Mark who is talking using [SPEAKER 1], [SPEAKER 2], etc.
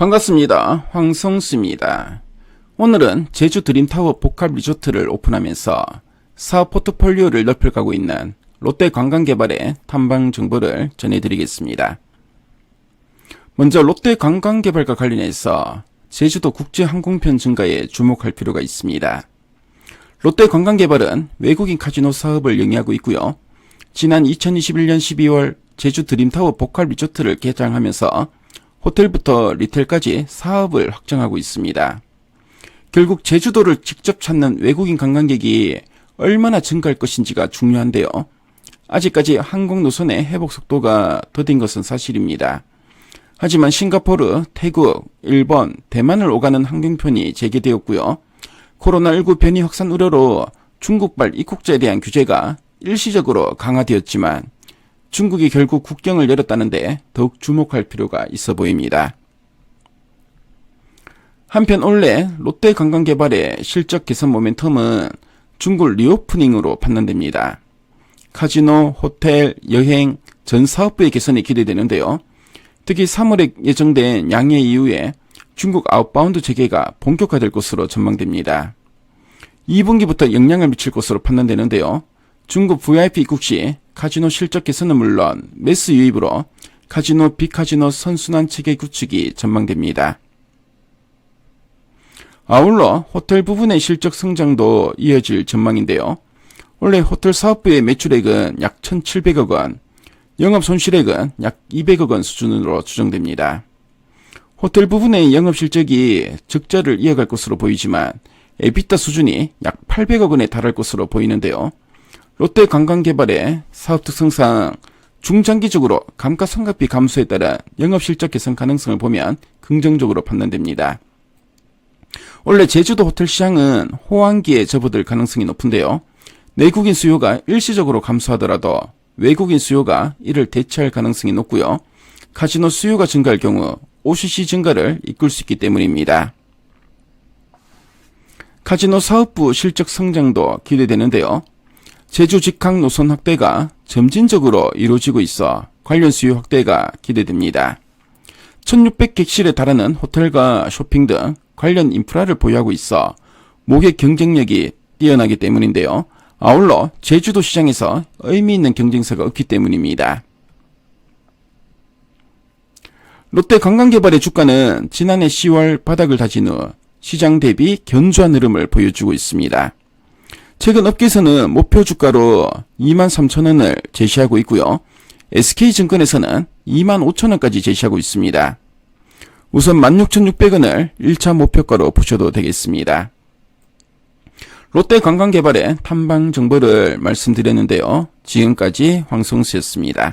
[SPEAKER 1] 반갑습니다. 황성수입니다. 오늘은 제주 드림타워 복합 리조트를 오픈하면서 사업 포트폴리오를 넓혀가고 있는 롯데 관광개발의 탐방 정보를 전해드리겠습니다. 먼저 롯데 관광개발과 관련해서 제주도 국제항공편 증가에 주목할 필요가 있습니다. 롯데 관광개발은 외국인 카지노 사업을 영위하고 있고요. 지난 2021년 12월 제주 드림타워 복합 리조트를 개장하면서 호텔부터 리텔까지 사업을 확장하고 있습니다. 결국 제주도를 직접 찾는 외국인 관광객이 얼마나 증가할 것인지가 중요한데요. 아직까지 항공 노선의 회복 속도가 더딘 것은 사실입니다. 하지만 싱가포르, 태국, 일본, 대만을 오가는 항공편이 재개되었고요. 코로나19 변이 확산 우려로 중국발 입국자에 대한 규제가 일시적으로 강화되었지만 중국이 결국 국경을 열었다는데 더욱 주목할 필요가 있어 보입니다. 한편 올해 롯데 관광개발의 실적 개선 모멘텀은 중국 리오프닝으로 판단됩니다. 카지노, 호텔, 여행, 전 사업부의 개선이 기대되는데요. 특히 3월에 예정된 양해 이후에 중국 아웃바운드 재개가 본격화될 것으로 전망됩니다. 2분기부터 영향을 미칠 것으로 판단되는데요. 중국 VIP 입국 시 카지노 실적 개선은 물론 매스 유입으로 카지노 비카지노 선순환 체계 구축이 전망됩니다. 아울러 호텔 부분의 실적 성장도 이어질 전망인데요. 원래 호텔 사업부의 매출액은 약 1,700억 원, 영업 손실액은 약 200억 원 수준으로 추정됩니다. 호텔 부분의 영업 실적이 적자를 이어갈 것으로 보이지만 에비타 수준이 약 800억 원에 달할 것으로 보이는데요. 롯데 관광개발의 사업 특성상 중장기적으로 감가상각비 감소에 따라 영업 실적 개선 가능성을 보면 긍정적으로 판단됩니다. 원래 제주도 호텔 시장은 호황기에 접어들 가능성이 높은데요. 내국인 수요가 일시적으로 감소하더라도 외국인 수요가 이를 대체할 가능성이 높고요. 카지노 수요가 증가할 경우 OCC 증가를 이끌 수 있기 때문입니다. 카지노 사업부 실적 성장도 기대되는데요. 제주 직항 노선 확대가 점진적으로 이루어지고 있어 관련 수요 확대가 기대됩니다. 1600객실에 달하는 호텔과 쇼핑 등 관련 인프라를 보유하고 있어 모객 경쟁력이 뛰어나기 때문인데요. 아울러 제주도 시장에서 의미 있는 경쟁사가 없기 때문입니다. 롯데 관광개발의 주가는 지난해 10월 바닥을 다진 후 시장 대비 견조한 흐름을 보여주고 있습니다. 최근 업계에서는 목표 주가로 23,000원을 제시하고 있고요. SK증권에서는 25,000원까지 제시하고 있습니다. 우선 16,600원을 1차 목표가로 보셔도 되겠습니다. 롯데 관광개발의 탐방 정보를 말씀드렸는데요. 지금까지 황성수였습니다.